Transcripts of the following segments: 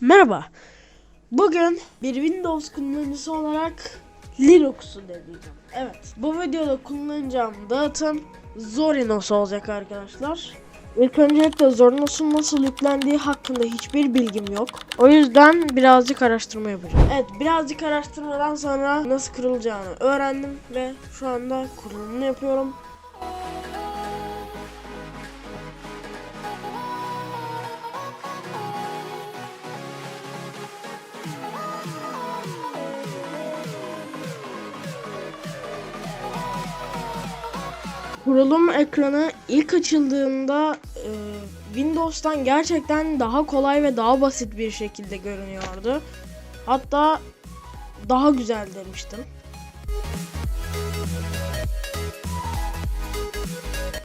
Merhaba. Bugün bir Windows kullanıcısı olarak Linux'u deneyeceğim. Evet. Bu videoda kullanacağım dağıtım Zorinos olacak arkadaşlar. İlk öncelikle Zorinos'un nasıl yüklendiği hakkında hiçbir bilgim yok. O yüzden birazcık araştırma yapacağım. Evet birazcık araştırmadan sonra nasıl kurulacağını öğrendim ve şu anda kurulumunu yapıyorum. Kurulum ekranı ilk açıldığında e, Windows'tan gerçekten daha kolay ve daha basit bir şekilde görünüyordu. Hatta daha güzel demiştim.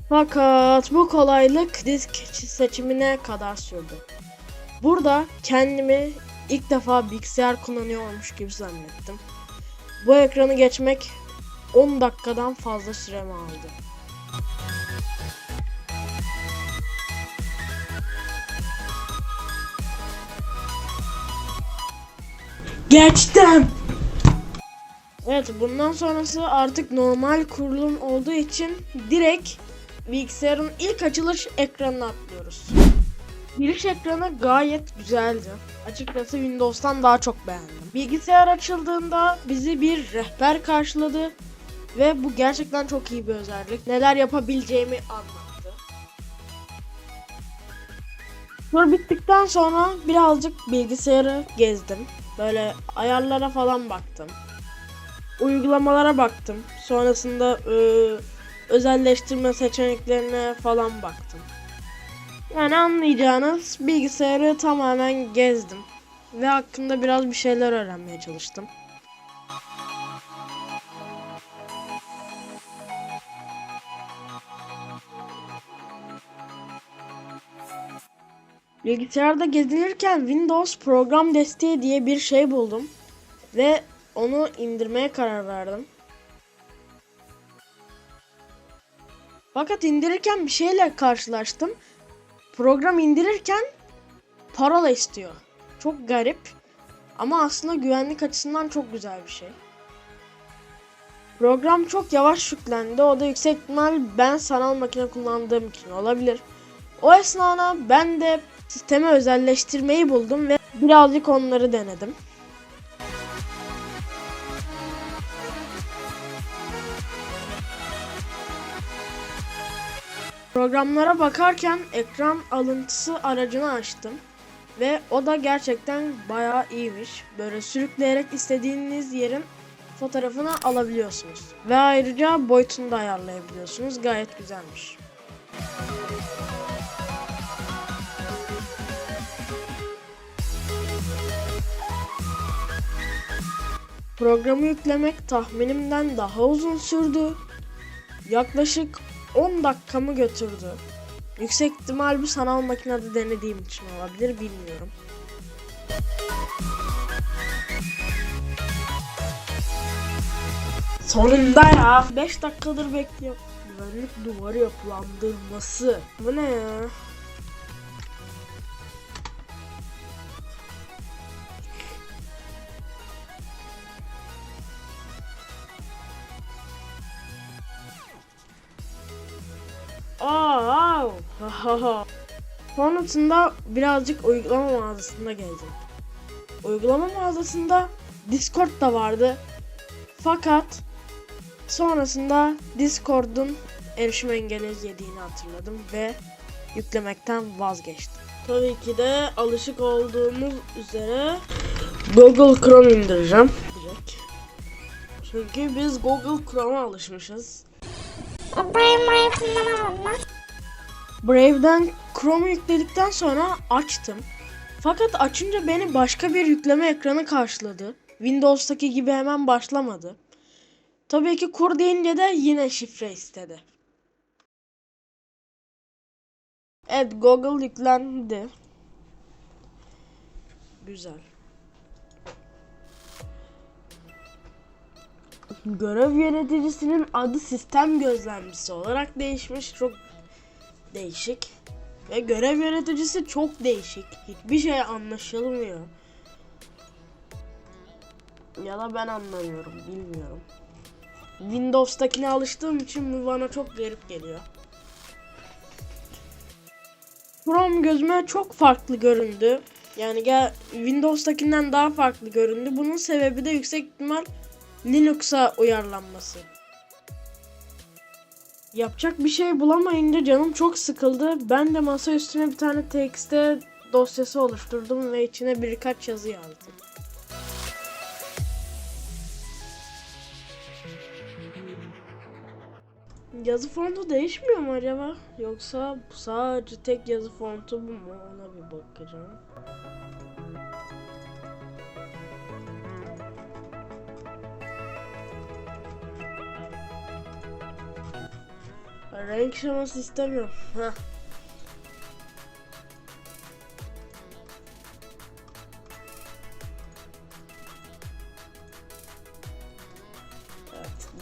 Fakat bu kolaylık disk seçimine kadar sürdü. Burada kendimi ilk defa bilgisayar kullanıyormuş gibi zannettim. Bu ekranı geçmek 10 dakikadan fazla süremi aldı. Geçtim. Evet bundan sonrası artık normal kurulum olduğu için direkt bilgisayarın ilk açılış ekranına atlıyoruz. Giriş ekranı gayet güzeldi. Açıkçası Windows'tan daha çok beğendim. Bilgisayar açıldığında bizi bir rehber karşıladı ve bu gerçekten çok iyi bir özellik. Neler yapabileceğimi anlattı. Tur bittikten sonra birazcık bilgisayarı gezdim. Böyle ayarlara falan baktım. Uygulamalara baktım. Sonrasında e, özelleştirme seçeneklerine falan baktım. Yani anlayacağınız bilgisayarı tamamen gezdim. Ve hakkında biraz bir şeyler öğrenmeye çalıştım. Bilgisayarda gezinirken Windows program desteği diye bir şey buldum ve onu indirmeye karar verdim. Fakat indirirken bir şeyle karşılaştım. Program indirirken parola istiyor. Çok garip ama aslında güvenlik açısından çok güzel bir şey. Program çok yavaş yüklendi. O da yüksek ihtimal ben sanal makine kullandığım için olabilir. O esnada ben de sisteme özelleştirmeyi buldum ve birazcık onları denedim. Programlara bakarken ekran alıntısı aracını açtım ve o da gerçekten bayağı iyiymiş. Böyle sürükleyerek istediğiniz yerin fotoğrafını alabiliyorsunuz. Ve ayrıca boyutunu da ayarlayabiliyorsunuz. Gayet güzelmiş. Programı yüklemek tahminimden daha uzun sürdü. Yaklaşık 10 dakikamı götürdü. Yüksek ihtimal bu sanal makinede denediğim için olabilir bilmiyorum. Sonunda ya. 5 dakikadır bekliyorum. Güvenlik duvarı yapılandırması. Bu ne ya? Sonrasında birazcık uygulama mağazasında gezdim. Uygulama mağazasında Discord da vardı. Fakat sonrasında Discord'un erişim engeli yediğini hatırladım ve yüklemekten vazgeçtim. Tabii ki de alışık olduğumuz üzere Google Chrome indireceğim. Çünkü biz Google Chrome'a alışmışız. Brave'den Chrome'u yükledikten sonra açtım. Fakat açınca beni başka bir yükleme ekranı karşıladı. Windows'taki gibi hemen başlamadı. Tabii ki kur deyince de yine şifre istedi. Evet Google yüklendi. Güzel. Görev yöneticisinin adı sistem gözlemcisi olarak değişmiş. Çok değişik. Ve görev yöneticisi çok değişik. Hiçbir şey anlaşılmıyor. Ya da ben anlamıyorum, bilmiyorum. Windows'takine alıştığım için bu bana çok garip geliyor. Chrome gözüme çok farklı göründü. Yani gel Windows'takinden daha farklı göründü. Bunun sebebi de yüksek ihtimal Linux'a uyarlanması. Yapacak bir şey bulamayınca canım çok sıkıldı. Ben de masa üstüne bir tane TXT dosyası oluşturdum ve içine birkaç yazı yazdım. Yazı fontu değişmiyor mu acaba? Yoksa sadece tek yazı fontu bu mu? Ona bir bakacağım. Renk şeması istemiyorum. Heh.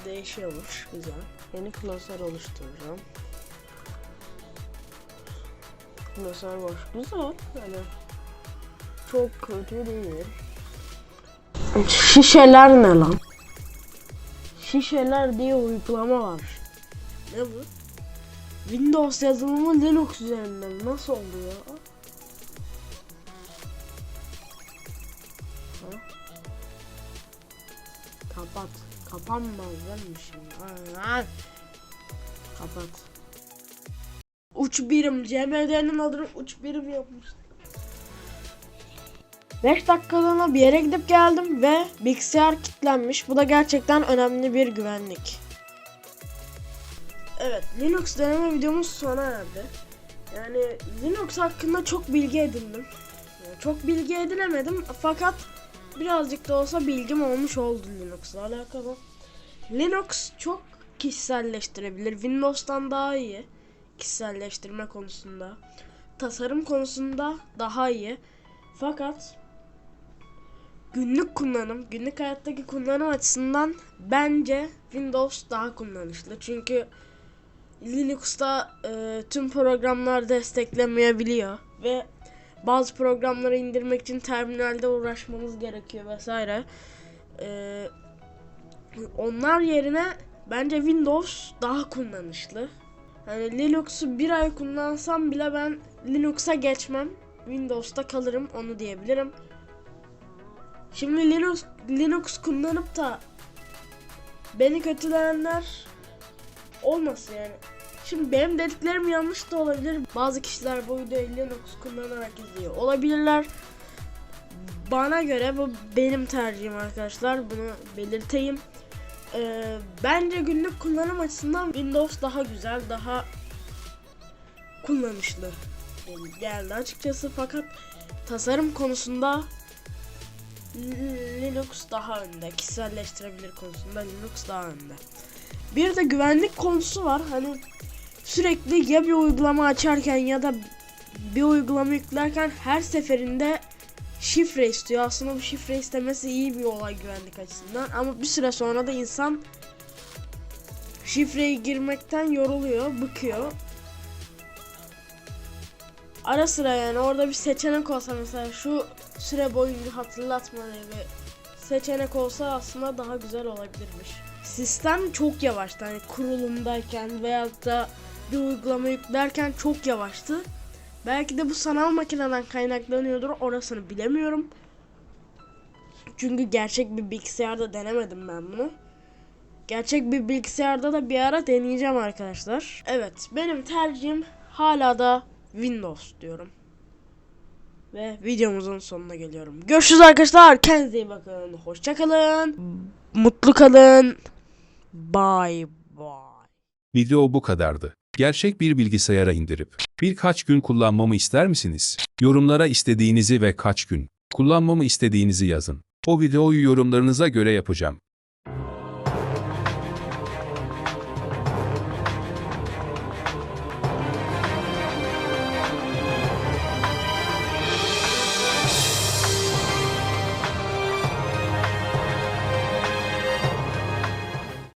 Değişiyormuş. Güzel. Yeni klasör oluşturacağım. Klasör boş. Güzel. Yani çok kötü değil. Şişeler ne lan? Şişeler diye uygulama var. Ne bu? Windows yazılımı Linux üzerinden nasıl oluyor? Ha? Kapat. Kapanmaz ay. Kapat. Uç birim. CMD'nin adını uç birim yapmış. 5 dakikalığına bir yere gidip geldim ve bilgisayar kilitlenmiş. Bu da gerçekten önemli bir güvenlik. Evet, Linux deneme videomuz sona erdi. Yani Linux hakkında çok bilgi edindim. Yani çok bilgi edinemedim fakat birazcık da olsa bilgim olmuş oldu Linux'la alakalı. Linux çok kişiselleştirebilir. Windows'tan daha iyi kişiselleştirme konusunda. Tasarım konusunda daha iyi. Fakat günlük kullanım, günlük hayattaki kullanım açısından bence Windows daha kullanışlı. Çünkü Linux'ta e, tüm programlar desteklemeyebiliyor ve bazı programları indirmek için terminalde uğraşmamız gerekiyor vesaire. E, onlar yerine bence Windows daha kullanışlı. Yani Linux'u bir ay kullansam bile ben Linux'a geçmem. Windows'ta kalırım onu diyebilirim. Şimdi Linux Linux kullanıp da beni kötüleyenler olmasın yani. Şimdi benim dediklerim yanlış da olabilir. Bazı kişiler bu videoyu Linux kullanarak izliyor olabilirler. Bana göre bu benim tercihim arkadaşlar. Bunu belirteyim. Ee, bence günlük kullanım açısından Windows daha güzel, daha kullanışlı geldi açıkçası. Fakat tasarım konusunda Linux daha önde. Kişiselleştirebilir konusunda Linux daha önde. Bir de güvenlik konusu var. Hani sürekli ya bir uygulama açarken ya da bir uygulama yüklerken her seferinde şifre istiyor. Aslında bu şifre istemesi iyi bir olay güvenlik açısından. Ama bir süre sonra da insan şifreyi girmekten yoruluyor, bıkıyor. Ara sıra yani orada bir seçenek olsa mesela şu süre boyunca hatırlatma diye seçenek olsa aslında daha güzel olabilirmiş. Sistem çok yavaştı hani kurulumdayken veyahut da bir uygulama yüklerken çok yavaştı. Belki de bu sanal makineden kaynaklanıyordur orasını bilemiyorum. Çünkü gerçek bir bilgisayarda denemedim ben bunu. Gerçek bir bilgisayarda da bir ara deneyeceğim arkadaşlar. Evet benim tercihim hala da Windows diyorum. Ve videomuzun sonuna geliyorum. Görüşürüz arkadaşlar. Kendinize iyi bakın. Hoşçakalın. Mutlu kalın. Bye bye. Video bu kadardı. Gerçek bir bilgisayara indirip birkaç gün kullanmamı ister misiniz? Yorumlara istediğinizi ve kaç gün kullanmamı istediğinizi yazın. O videoyu yorumlarınıza göre yapacağım.